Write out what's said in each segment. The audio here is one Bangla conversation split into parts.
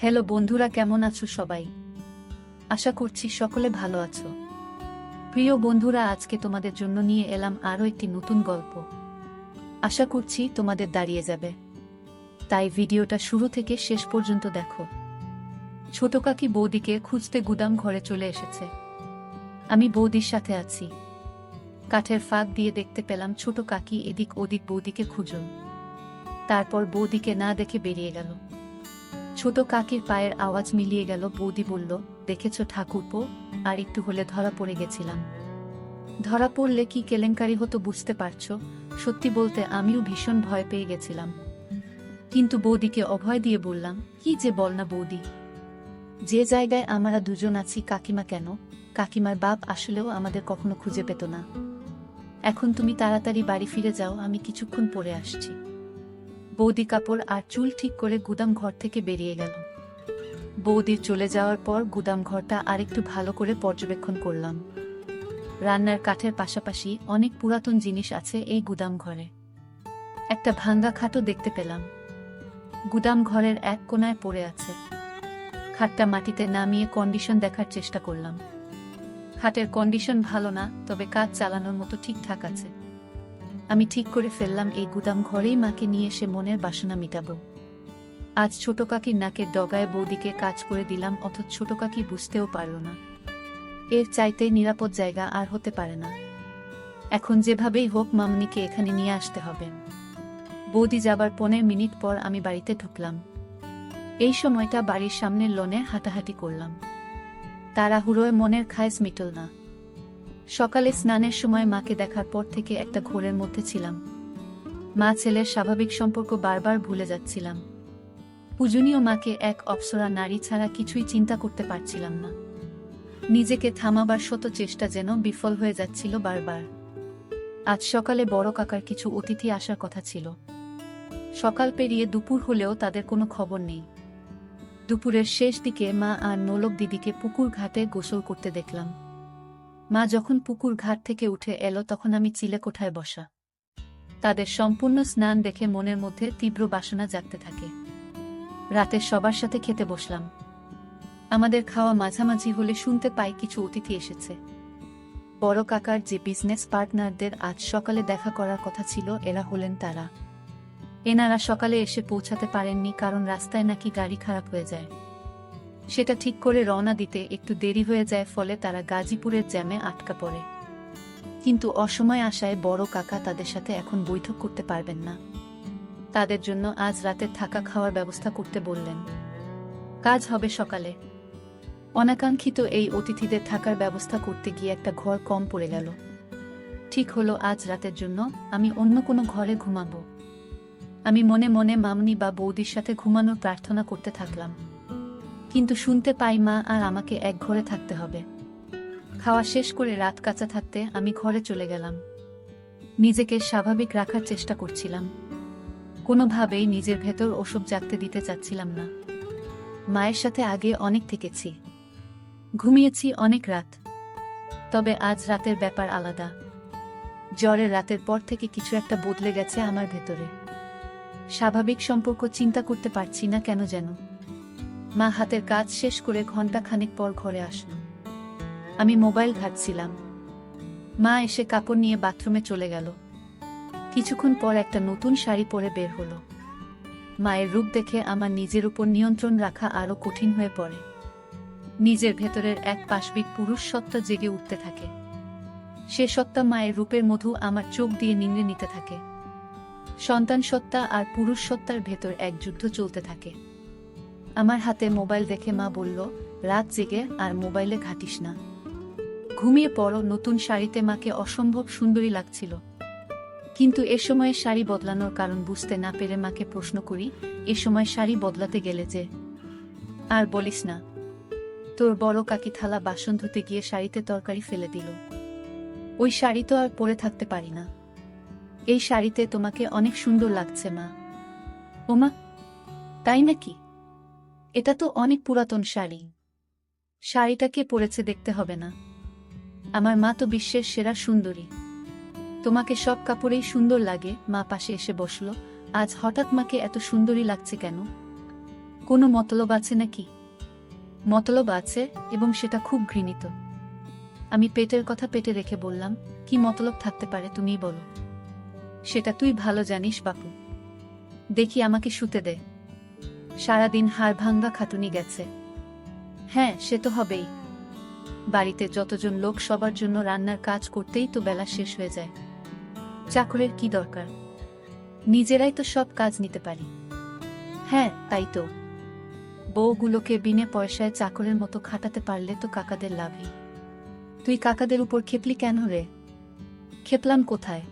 হ্যালো বন্ধুরা, কেমন আছো সবাই? আশা করছি সকলে ভালো আছো। প্রিয় বন্ধুরা, আজকে তোমাদের জন্য নিয়ে এলাম আরও একটি নতুন গল্প। আশা করছি তোমাদের দাঁড়িয়ে যাবে। তাই ভিডিওটা শুরু থেকে শেষ পর্যন্ত দেখো। ছোট কাকি বৌদিকে খুঁজতে গুদাম ঘরে চলে এসেছে। আমি বৌদির সাথে আছি। কাঠের ফাঁক দিয়ে দেখতে পেলাম ছোট কাকি এদিক ওদিক বৌদিকে খুঁজুন তারপর বৌদিকে না দেখে বেরিয়ে গেল। ছোট কাকির পায়ের আওয়াজ মিলিয়ে গেল, বৌদি বলল, দেখেছ ঠাকুরপো? আর একটু হলে ধরা পড়ে গেছিলাম। ধরা পড়লে কি কেলেঙ্কারি হতো বুঝতে পারছ? সত্যি বলতে আমিও ভীষণ ভয় পেয়ে গেছিলাম। কিন্তু বৌদিকে অভয় দিয়ে বললাম, কি যে বল না বৌদি। যে জায়গায় আমরা দুজন আছি, কাকিমা কেন? কাকিমার বাপ আসলেও আমাদের কখনো খুঁজে পেত না। এখন তুমি তাড়াতাড়ি বাড়ি ফিরে যাও, আমি কিছুক্ষণ পরে আসছি। বৌদি কাপড় আর চুল ঠিক করে গুদাম ঘর থেকে বেরিয়ে গেল। বৌদির চলে যাওয়ার পর গুদাম ঘরটা আরেকটু ভালো করে পর্যবেক্ষণ করলাম। রান্নার কাঠের পাশাপাশি অনেক পুরাতন জিনিস আছে এই গুদাম ঘরে। একটা ভাঙ্গা খাটও দেখতে পেলাম। গুদাম ঘরের এক কোনায় পড়ে আছে। খাটটা মাটিতে নামিয়ে কন্ডিশন দেখার চেষ্টা করলাম। খাটের কন্ডিশন ভালো না, তবে কাজ চালানোর মতো ঠিকঠাক আছে। আমি ঠিক করে ফেললাম এই গুদাম ঘরেই মাকে নিয়ে এসে মনের বাসনা মিটাবো। আজ ছোট কাকির নাকের ডগায় বৌদিকে কাজ করে দিলাম, অথচ ছোট কাকি বুঝতেও পারল না। এর চাইতে নিরাপদ জায়গা আর হতে পারে না। এখন যেভাবেই হোক মামনিকে এখানে নিয়ে আসতে হবে। বৌদি যাবার পনেরো মিনিট পর আমি বাড়িতে ঢুকলাম। এই সময়টা বাড়ির সামনের লনে হাঁটাহাঁটি করলাম। তারা তাড়াহুড়োয় মনের খায়স মিটল না। সকালে স্নানের সময় মাকে দেখার পর থেকে একটা ঘোরের মধ্যে ছিলাম। মা ছেলের স্বাভাবিক সম্পর্ক বারবার ভুলে যাচ্ছিলাম। পূজনীয় মাকে এক অপ্সরা নারী ছাড়া কিছুই চিন্তা করতে পারছিলাম না। নিজেকে থামাবার শত চেষ্টা যেন বিফল হয়ে যাচ্ছিল বারবার। আজ সকালে বড় কাকার কিছু অতিথি আসার কথা ছিল। সকাল পেরিয়ে দুপুর হলেও তাদের কোনো খবর নেই। দুপুরের শেষ দিকে মা আর নোলক দিদিকে পুকুর ঘাটে গোসল করতে দেখলাম। মা যখন পুকুর ঘাট থেকে উঠে এলো তখন আমি চিলে কোঠায় বসা। তাদের সম্পূর্ণ স্নান দেখে মনের মধ্যে তীব্র বাসনা জাগতে থাকে। রাতে সবার সাথে খেতে বসলাম। আমাদের খাওয়া মাঝামাঝি হলে শুনতে পাই কিছু অতিথি এসেছে। বড় কাকার যে বিজনেস পার্টনারদের আজ সকালে দেখা করার কথা ছিল, এরা হলেন তারা। এনারা সকালে এসে পৌঁছাতে পারেননি কারণ রাস্তায় নাকি গাড়ি খারাপ হয়ে যায়। সেটা ঠিক করে রওনা দিতে একটু দেরি হয়ে যায় ফলে তারা গাজীপুরের জ্যামে আটকা পড়ে। কিন্তু অসময় আসায় বড় কাকা তাদের সাথে এখন বৈঠক করতে পারবেন না। তাদের জন্য আজ রাতে থাকা খাওয়ার ব্যবস্থা করতে বললেন। কাজ হবে সকালে। অনাকাঙ্ক্ষিত এই অতিথিদের থাকার ব্যবস্থা করতে গিয়ে একটা ঘর কম পড়ে গেল। ঠিক হলো আজ রাতের জন্য, আমি অন্য কোনো ঘরে ঘুমাবো। আমি মনে মনে মামনি বা বৌদির সাথে ঘুমানোর প্রার্থনা করতে থাকলাম। কিন্তু শুনতে পাই মা আর আমাকে এক ঘরে থাকতে হবে। খাওয়া শেষ করে রাত কাঁচা থাকতে আমি ঘরে চলে গেলাম। নিজেকে স্বাভাবিক রাখার চেষ্টা করছিলাম। কোনোভাবেই নিজের ভেতর ওসব জাগতে দিতে চাচ্ছিলাম না। মায়ের সাথে আগে অনেক থেকেছি। ঘুমিয়েছি অনেক রাত। তবে আজ রাতের ব্যাপার আলাদা। জ্বরের রাতের পর থেকে কিছু একটা বদলে গেছে আমার ভেতরে। স্বাভাবিক সম্পর্ক চিন্তা করতে পারছি না কেন যেন। মা হাতের কাজ শেষ করে ঘণ্টা খানেক পর ঘরে আসলো। আমি মোবাইল ঘাটছিলাম। মা এসে কাপড় নিয়ে বাথরুমে চলে গেল। কিছুক্ষণ পর একটা নতুন শাড়ি পরে বের হলো। মায়ের রূপ দেখে আমার নিজের উপর নিয়ন্ত্রণ রাখা আরও কঠিন হয়ে পড়ে। নিজের ভেতরের এক পাশবিক পুরুষ সত্তা জেগে উঠতে থাকে। সে সত্তা মায়ের রূপের মধু আমার চোখ দিয়ে নিংড়ে নিতে থাকে। সন্তান সত্তা আর পুরুষ সত্তার ভেতর এক যুদ্ধ চলতে থাকে। আমার হাতে মোবাইল দেখে মা বলল, রাত জেগে আর মোবাইলে ঘাটিস না। ঘুমিয়ে পড়ো, নতুন শাড়িতে মাকে অসম্ভব সুন্দরী লাগছিল। কিন্তু এ সময়ে শাড়ি বদলানোর কারণ বুঝতে না পেরে মাকে প্রশ্ন করি, এ সময় শাড়ি বদলাতে গেলে যে? আর বলিস না। তোর বড় কাকি থালা বাসন ধুতে গিয়ে শাড়িতে তরকারি ফেলে দিল। ওই শাড়ি তো আর পরে থাকতে পারি না। এই শাড়িতে তোমাকে অনেক সুন্দর লাগছে মা। ওমা, তাই নাকি? এটা তো অনেক পুরাতন শাড়ি। শাড়িটা কে পরেছে দেখতে হবে না। আমার মা তো বিশ্বের সেরা সুন্দরী। তোমাকে সব কাপড়েই সুন্দর লাগে। মা পাশে এসে বসল। আজ হঠাৎ মাকে এত সুন্দরী লাগছে কেন? কোনো মতলব আছে নাকি? মতলব আছে এবং সেটা খুব ঘৃণিত। আমি পেটের কথা পেটে রেখে বললাম, কি মতলব থাকতে পারে তুমিই বলো। সেটা তুই ভালো জানিস, বাপু। দেখি আমাকে শুতে দে। সারাদিন হাড় ভাঙ্গা খাটুনি গেছে। হ্যাঁ সে তো হবেই। বাড়িতে যতজন লোক সবার জন্য রান্নার কাজ করতেই তো বেলা শেষ হয়ে যায়। চাকরের কি দরকার? নিজেরাই তো সব কাজ নিতে পারি। হ্যাঁ তাই তো। বউগুলোকে বিনে পয়সায় চাকরের মতো খাটাতে পারলে তো কাকাদের লাভই। তুই কাকাদের উপর খেপলি কেন রে? খেপলাম কোথায়?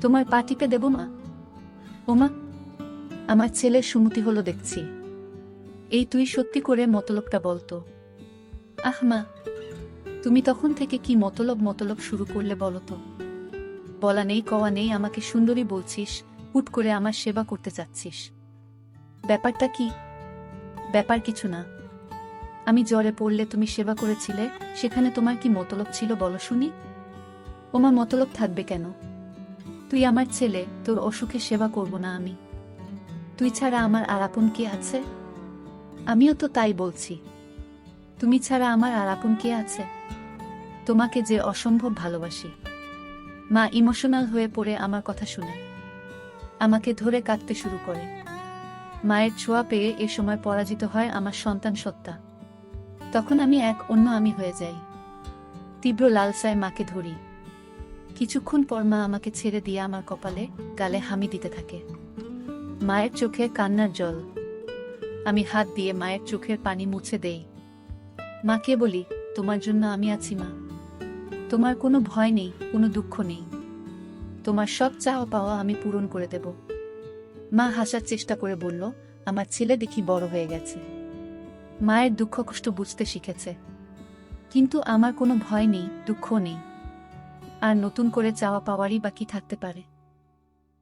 তোমার পা টিপে দেব মা? ওমা আমার ছেলের সুমতি হলো দেখছি। এই তুই সত্যি করে মতলবটা বলতো। আহ মা, তুমি তখন থেকে কি মতলব মতলব শুরু করলে বলো তো? বলা নেই, কওয়া নেই, আমাকে সুন্দরী বলছিস, হুট করে আমার সেবা করতে চাচ্ছিস। ব্যাপারটা কি? ব্যাপার কিছু না। আমি জ্বরে পড়লে তুমি সেবা করেছিলে, সেখানে তোমার কি মতলব ছিল বলো শুনি? ওমা, মতলব থাকবে কেন? তুই আমার ছেলে, তোর অসুখে সেবা করব না আমি। তুই ছাড়া আমার আর আপন কে আছে? আমিও তো তাই বলছি। তুমি ছাড়া আমার আর আপন কে আছে? তোমাকে যে অসম্ভব ভালোবাসি। মা ইমোশনাল হয়ে পড়ে আমার কথা শুনে। আমাকে ধরে কাঁদতে শুরু করে। মায়ের ছোঁয়া পেয়ে এ সময় পরাজিত হয় আমার সন্তান সত্তা। তখন আমি এক অন্য আমি হয়ে যাই। তীব্র লালসায় মাকে ধরি। কিছুক্ষণ পর মা আমাকে ছেড়ে দিয়ে আমার কপালে গালে হামি দিতে থাকে। মায়ের চোখে কান্নার জল। আমি হাত দিয়ে মায়ের চোখের পানি মুছে দেই। মাকে বলি, তোমার জন্য আমি আছি, মা। তোমার কোনো ভয় নেই, কোনো দুঃখ নেই। তোমার সব চাওয়া পাওয়া আমি পূরণ করে দেব। মা হাসার চেষ্টা করে বলল, আমার ছেলে দেখি বড় হয়ে গেছে। মায়ের দুঃখ কষ্ট বুঝতে শিখেছে। কিন্তু আমার কোনো ভয় নেই, দুঃখ নেই। আর নতুন করে চাওয়া পাওয়ারই বাকি থাকতে পারে।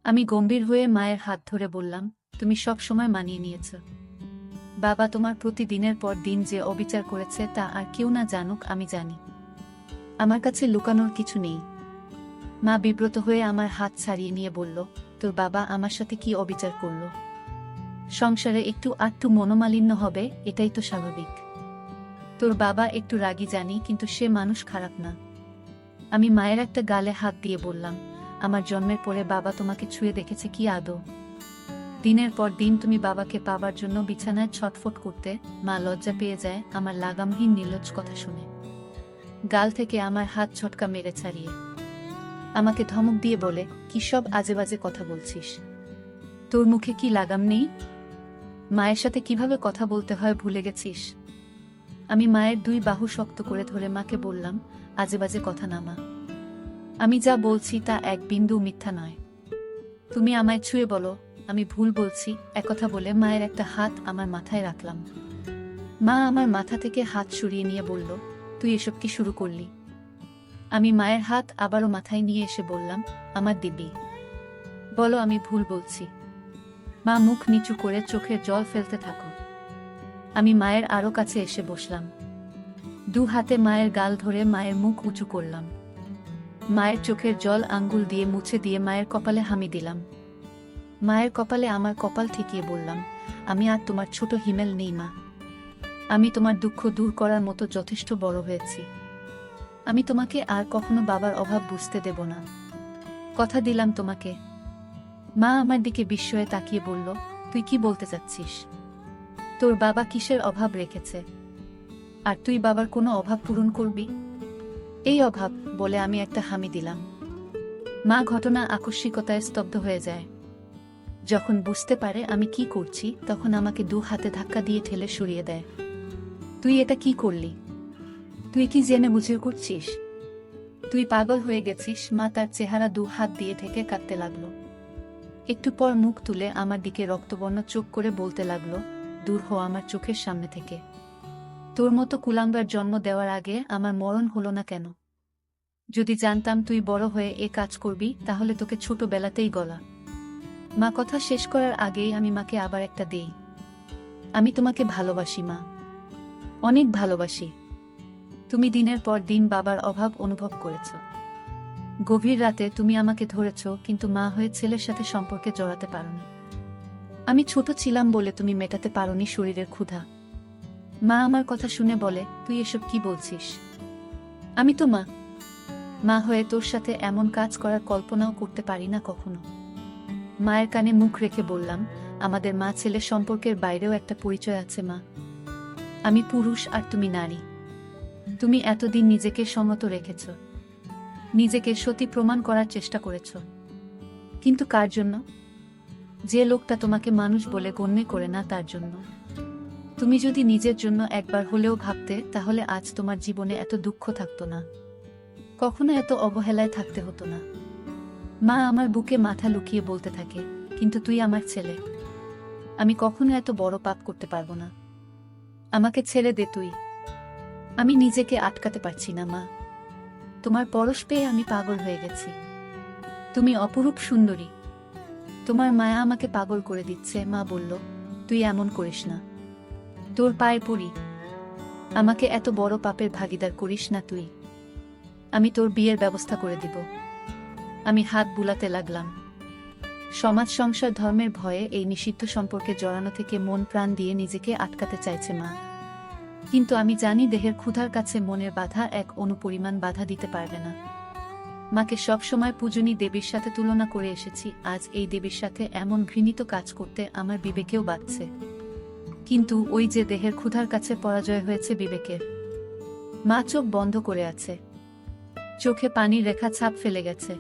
আমি গম্ভীর হয়ে মায়ের হাত ধরে বললাম, তুমি সব সময় মানিয়ে নিয়েছ। বাবা তোমার প্রতিদিনের পর দিন যে অবিচার করেছে তা আর কেউ না জানুক, আমি জানি। আমার কাছে লুকানোর কিছু নেই। মা বিব্রত হয়ে আমার হাত ছাড়িয়ে নিয়ে বলল, তোর বাবা আমার সাথে কি অবিচার করল? সংসারে একটু আটটু মনোমালিন্য হবে, এটাই তো স্বাভাবিক। তোর বাবা একটু রাগী জানি, কিন্তু সে মানুষ খারাপ না। আমি মায়ের একটা গালে হাত দিয়ে বললাম আমার জন্মের পরে বাবা তোমাকে ছুঁয়ে দেখেছে কি আদৌ? দিনের পর দিন তুমি বাবাকে পাবার জন্য বিছানায় ছটফট করতে, মা লজ্জা পেয়ে যায় আমার লাগামহীন নির্লজ্জ কথা শুনে। গাল থেকে আমার হাত ছটকা মেরে ছাড়িয়ে। আমাকে ধমক দিয়ে বলে, কি সব আজে বাজে কথা বলছিস? তোর মুখে কি লাগাম নেই? মায়ের সাথে কীভাবে কথা বলতে হয় ভুলে গেছিস? আমি মায়ের দুই বাহু শক্ত করে ধরে মাকে বললাম আজে বাজে কথা না মা। আমি যা বলছি তা এক বিন্দু মিথ্যা নয়। তুমি আমায় ছুঁয়ে বলো, আমি ভুল বলছি, একথা বলে মায়ের একটা হাত আমার মাথায় রাখলাম। মা আমার মাথা থেকে হাত সরিয়ে নিয়ে বলল, তুই এসব কি শুরু করলি? আমি মায়ের হাত আবারও মাথায় নিয়ে এসে বললাম, আমার দিবি বলো, আমি ভুল বলছি। মা মুখ নিচু করে চোখের জল ফেলতে থাকো। আমি মায়ের আরও কাছে এসে বসলাম। দু হাতে মায়ের গাল ধরে মায়ের মুখ উঁচু করলাম। মায়ের চোখের জল আঙ্গুল দিয়ে মুছে দিয়ে মায়ের কপালে হামি দিলাম। মায়ের কপালে আমার কপাল ঠেকিয়ে বললাম, আমি আর তোমার ছোট হিমেল নেই, মা। আমি তোমার দুঃখ দূর করার মতো যথেষ্ট বড় হয়েছি। আমি তোমাকে আর কখনো বাবার অভাব বুঝতে দেব না। কথা দিলাম তোমাকে। মা আমার দিকে বিস্ময়ে তাকিয়ে বলল, তুই কি বলতে চাচ্ছিস? তোর বাবা কিসের অভাব রেখেছে? আর তুই বাবার কোনো অভাব পূরণ করবি? এই অভাব বলে আমি একটা হামি দিলাম। মা ঘটনা আকস্মিকতায় স্তব্ধ হয়ে যায়। যখন বুঝতে পারে আমি কি করছি, তখন আমাকে দু হাতে ধাক্কা দিয়ে ঠেলে সরিয়ে দেয়। তুই এটা কি করলি? তুই কি জেনে বুঝে করছিস? তুই পাগল হয়ে গেছিস? মা তার চেহারা দু হাত দিয়ে ঢেকে কাঁদতে লাগল। একটু পর মুখ তুলে আমার দিকে রক্তবর্ণ চোখ করে বলতে লাগল, দূর হো আমার চোখের সামনে থেকে। তোর মতো কুলাঙ্গার জন্ম দেওয়ার আগে আমার মরণ হলো না কেন? যদি জানতাম তুই বড় হয়ে এ কাজ করবি, তাহলে তোকে ছোটবেলাতেই গলা। মা, কথা শেষ করার আগেই আমি মাকে আবার একটা দেই। আমি তোমাকে ভালোবাসি, মা। অনেক ভালোবাসি। তুমি দিনের পর দিন বাবার অভাব অনুভব করেছ। গভীর রাতে তুমি আমাকে ধরেছ, কিন্তু মা হয়ে ছেলের সাথে সম্পর্কে জড়াতে পারোনি। আমি ছোট ছিলাম বলে তুমি মেটাতে পারোনি শরীরের ক্ষুধা। মা আমার কথা শুনে বলে, তুই এসব কি বলছিস? আমি তো মা। মা হয়ে তোর সাথে এমন কাজ করার কল্পনাও করতে পারি না কখনো। মায়ের কানে মুখ রেখে বললাম, আমাদের মা ছেলে সম্পর্কের বাইরেও একটা পরিচয় আছে মা। আমি পুরুষ আর তুমি নারী। তুমি এতদিন নিজেকে সমত রেখেছ। নিজেকে সতী প্রমাণ করার চেষ্টা করেছ। কিন্তু কার জন্য? যে লোকটা তোমাকে মানুষ বলে গণ্য করে না তার জন্য। তুমি যদি নিজের জন্য একবার হলেও ভাবতে, তাহলে আজ তোমার জীবনে এত দুঃখ থাকতো না। কখনো এত অবহেলায় থাকতে হতো না। মা আমার বুকে মাথা লুকিয়ে বলতে থাকে, কিন্তু তুই আমার ছেলে। আমি কখনো এত বড় পাপ করতে পারব না। আমাকে ছেড়ে দে তুই। আমি নিজেকে আটকাতে পারছি না, মা। তোমার পরশ পেয়ে আমি পাগল হয়ে গেছি। তুমি অপরূপ সুন্দরী। তোমার মায়া আমাকে পাগল করে দিচ্ছে। মা বলল, তুই এমন করিস না। তোর পায়ে পড়ি। আমাকে এত বড় পাপের ভাগিদার করিস না তুই। আমি তোর বিয়ের ব্যবস্থা করে দিব। আমি হাত বুলাতে লাগলাম। সমাজ, সংসার, ধর্মের ভয়ে এই নিষিদ্ধ সম্পর্কে জড়ানো থেকে মন প্রাণ দিয়ে নিজেকে আটকাতে চাইছে মা। কিন্তু আমি জানি দেহের ক্ষুধার কাছে মনের বাধা এক অনুপরিমাণ বাধা দিতে পারবে না। মাকে সবসময় পূজনী দেবীর সাথে তুলনা করে এসেছি। আজ এই দেবীর সাথে এমন ঘৃণিত কাজ করতে আমার বিবেকেও বাড়ছে কিন্তু ওই যে দেহের ক্ষুধার কাছে পরাজয় হয়েছে বিবেকের। মা চোখ বন্ধ করে আছে। চোখে পানির রেখা ছাপ ফেলে গেছে।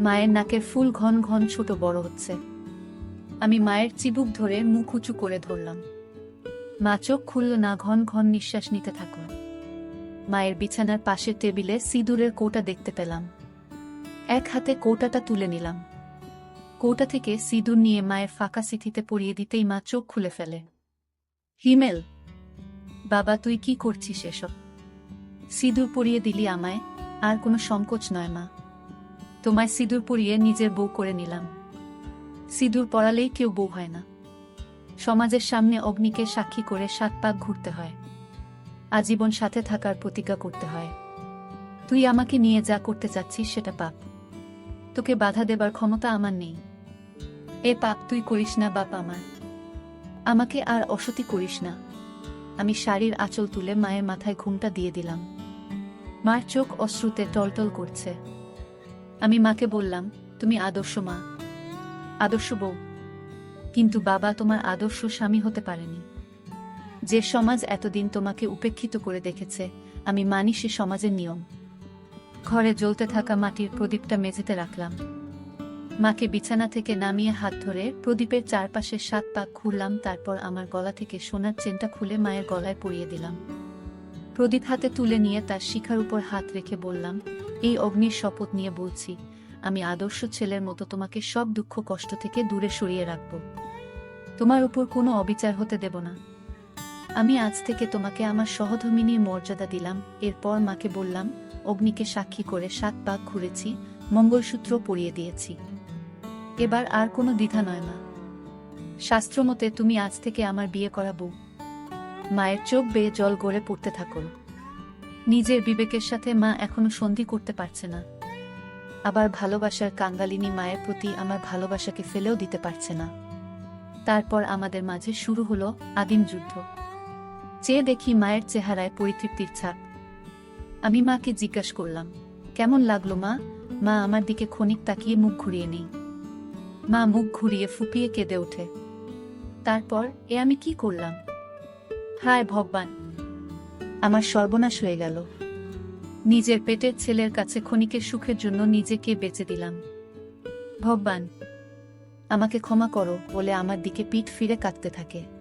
মায়ের নাকের ফুল ঘন ঘন ছোট বড় হচ্ছে। আমি মায়ের চিবুক ধরে মুখ উঁচু করে ধরলাম। মা চোখ খুলল না, ঘন ঘন নিঃশ্বাস নিতে থাকল। মায়ের বিছানার পাশের টেবিলে সিঁদুরের কৌটা দেখতে পেলাম। এক হাতে কৌটাটা তুলে নিলাম। কৌটা থেকে সিঁদুর নিয়ে মায়ের ফাঁকা সিথিতে পরিয়ে দিতেই মা চোখ খুলে ফেলে। হিমেল, বাবা, তুই কি করছিস এসব? সিঁদুর পরিয়ে দিলি আমায়, আর কোনো সংকোচ নয় মা। তোমায় সিঁদুর পরিয়ে নিজের বউ করে নিলাম। সিঁদুর পরালেই কেউ বউ হয় না। সমাজের সামনে অগ্নিকে সাক্ষী করে সাত পাক ঘুরতে হয়। আজীবন সাথে থাকার প্রতিজ্ঞা করতে হয়। তুই আমাকে নিয়ে যা করতে চাচ্ছিস সেটা পাপ। তোকে বাধা দেবার ক্ষমতা আমার নেই। এ পাপ তুই করিস না, বাপ আমার। আমাকে আর অসতি করিস না। আমি শাড়ির আঁচল তুলে মায়ের মাথায় ঘুমটা দিয়ে দিলাম। মার চোখ অশ্রুতে টলটল করছে। আমি মাকে বললাম, তুমি আদর্শ মা। আদর্শ বউ। কিন্তু বাবা তোমার আদর্শ স্বামী হতে পারেনি। যে সমাজ এতদিন তোমাকে উপেক্ষিত করে দেখেছে, আমি মানি সে সমাজের নিয়ম। ঘরে জ্বলতে থাকা মাটির প্রদীপটা মেঝেতে রাখলাম। মাকে বিছানা থেকে নামিয়ে হাত ধরে প্রদীপের চারপাশে সাত পাক ঘুরলাম তারপর আমার গলা থেকে সোনার চেনটা খুলে মায়ের গলায় পরিয়ে দিলাম। প্রদীপ হাতে তুলে নিয়ে তার শিখার উপর হাত রেখে বললাম, এই অগ্নির শপথ নিয়ে বলছি, আমি আদর্শ ছেলের মতো তোমাকে সব দুঃখ কষ্ট থেকে দূরে সরিয়ে রাখব। তোমার উপর কোনো অবিচার হতে দেব না। আমি আজ থেকে তোমাকে আমার সহধর্মিনীর মর্যাদা দিলাম। এরপর মাকে বললাম, অগ্নিকে সাক্ষী করে সাত পাক ঘুরেছি মঙ্গলসূত্র পরিয়ে দিয়েছি। এবার আর কোনো দ্বিধা নয় মা। শাস্ত্রমতে তুমি আজ থেকে আমার বিয়ে করা বউ। মায়ের চোখ বেয়ে জল গড়ে পড়তে থাকুন নিজের বিবেকের সাথে মা এখনও সন্ধি করতে পারছে না। আবার ভালোবাসার কাঙ্গালিনী মায়ের প্রতি আমার ভালোবাসাকে ফেলেও দিতে পারছে না। তারপর আমাদের মাঝে শুরু হলো আদিম যুদ্ধ। চেয়ে দেখি মায়ের চেহারায় পরিতৃপ্তির ছাপ। আমি মাকে জিজ্ঞাসা করলাম, কেমন লাগল মা? মা আমার দিকে ক্ষণিক তাকিয়ে মুখ ঘুরিয়ে নেই। মা মুখ ঘুরিয়ে ফুপিয়ে কেঁদে ওঠে। তারপর, এ আমি কি করলাম? হায় ভগবান, আমার সর্বনাশ হয়ে গেল। নিজের পেটের ছেলের কাছে ক্ষণিকের সুখের জন্য নিজেকে বেঁচে দিলাম। ভগবান, আমাকে ক্ষমা করো বলে আমার দিকে পিঠ ফিরে কাঁদতে থাকে।